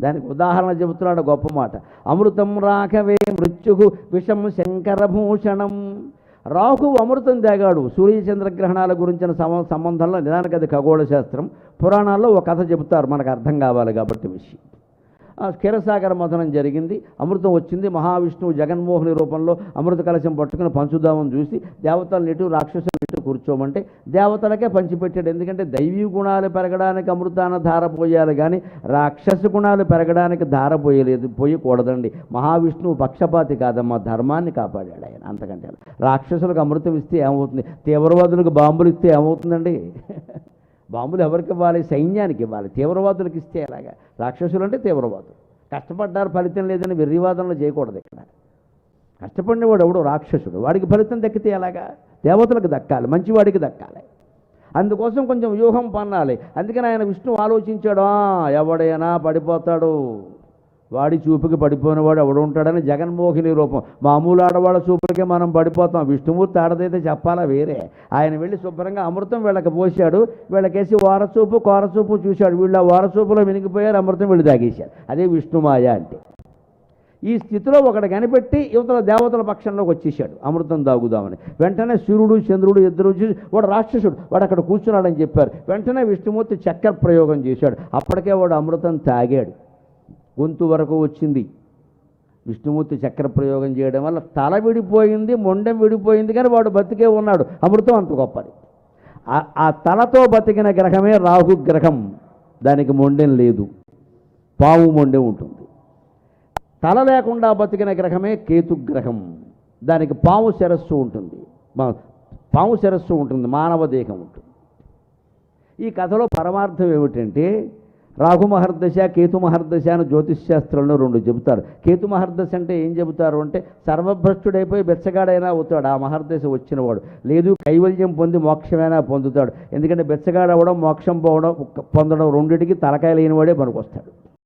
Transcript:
దానికి ఉదాహరణ చెబుతున్నాడు గొప్ప మాట. అమృతం రాఘవే మృత్యు విషం శంకరభూషణం. రాహు అమృతం తాగాడు సూర్యచంద్రగ్రహణాల గురించిన సమ సంబంధంలో నిదానికి అది ఖగోళ శాస్త్రం. పురాణాల్లో ఒక కథ చెబుతారు మనకు అర్థం కావాలి కాబట్టి విషయం. క్షీరసాగర మథనం జరిగింది. అమృతం వచ్చింది. మహావిష్ణువు జగన్మోహని రూపంలో అమృత కలశం పట్టుకుని పంచుదామని చూసి దేవతలను ఇటు రాక్షసులు కూర్చోమంటే దేవతలకే పంచిపెట్టాడు. ఎందుకంటే దైవీ గుణాలు పెరగడానికి అమృతాన ధార పోయాలి కానీ రాక్షస గుణాలు పెరగడానికి ధార పోయలేదు పోయకూడదండి. మహావిష్ణువు పక్షపాతి కాదమ్మా ధర్మాన్ని కాపాడాడు ఆయన అంతకంటే రాక్షసులకు అమృతం ఇస్తే ఏమవుతుంది? తీవ్రవాదులకు బాంబులు ఇస్తే ఏమవుతుందండి? బాంబులు ఎవరికి ఇవ్వాలి? సైన్యానికి ఇవ్వాలి. తీవ్రవాదులకు ఇస్తే ఎలాగా? రాక్షసులు అంటే తీవ్రవాదులు. కష్టపడ్డారు ఫలితం లేదని వెర్రివాదనలు చేయకూడదు ఇక్కడ. కష్టపడినవాడు ఎవడు? రాక్షసుడు. వాడికి ఫలితం దక్కితే ఎలాగా? దేవతలకు దక్కాలి మంచివాడికి దక్కాలి. అందుకోసం కొంచెం వ్యూహం పన్నాలి. అందుకని ఆయన విష్ణు ఆలోచించాడు ఎవడైనా పడిపోతాడు. వాడి చూపుకి పడిపోయినవాడు ఎవడు ఉంటాడని జగన్మోహిని రూపం. మామూలు ఆడవాళ్ళ చూపులకే మనం పడిపోతాం. విష్ణుమూర్తి ఆడదైతే చెప్పాలా వేరే. ఆయన వెళ్ళి శుభ్రంగా అమృతం వీళ్ళకి పోశాడు. వీళ్ళకేసి వారచూపు కోరచూపు చూశాడు. ఆ వారచూపులో వినిగిపోయారు అమృతం వీళ్ళు తాగేశారు. అదే విష్ణుమాయ అంటే. ఈ స్థితిలో ఒకడు కనిపెట్టి యువతల దేవతల పక్షంలోకి వచ్చేసాడు. అమృతం దాగుదామని. వెంటనే సూర్యుడు చంద్రుడు ఇద్దరు వచ్చి వాడు రాక్షసుడు వాడు అక్కడ కూర్చున్నాడని చెప్పారు. వెంటనే విష్ణుమూర్తి చక్కెర ప్రయోగం చేశాడు. అప్పటికే వాడు అమృతం తాగాడు. గొంతు వరకు వచ్చింది. విష్ణుమూర్తి చక్ర ప్రయోగం చేయడం వల్ల తల విడిపోయింది మొండెం విడిపోయింది కానీ వాడు బతికే ఉన్నాడు. అమృతం అంత గొప్పది. ఆ- ఆ తలతో బతికిన గ్రహమే రాహు గ్రహం. దానికి మొండెం లేదు. పాము మొండెం ఉంటుంది. తల లేకుండా బతికిన గ్రహమే కేతుగ్రహం దానికి పాము శిరస్సు ఉంటుంది. పాము శిరస్సు ఉంటుంది మానవ దేహం ఉంటుంది. ఈ కథలో పరమార్థం ఏమిటంటే రాహు మహర్దశ కేతు మహర్దశ అని జ్యోతిష్శాస్త్రంలో రెండు చెబుతారు. కేతు మహర్దశ అంటే ఏం చెబుతారు అంటే సర్వభ్రష్టుడైపోయి బెచ్చగాడైనా అవుతాడు. ఆ మహర్దశ వచ్చినవాడు. లేదు కైవల్యం పొంది మోక్షమైనా పొందుతాడు. ఎందుకంటే బెచ్చగాడవడం మోక్షం పోవడం పొందడం రెండింటికి తలకాయ లేనివాడే పనికొస్తాడు.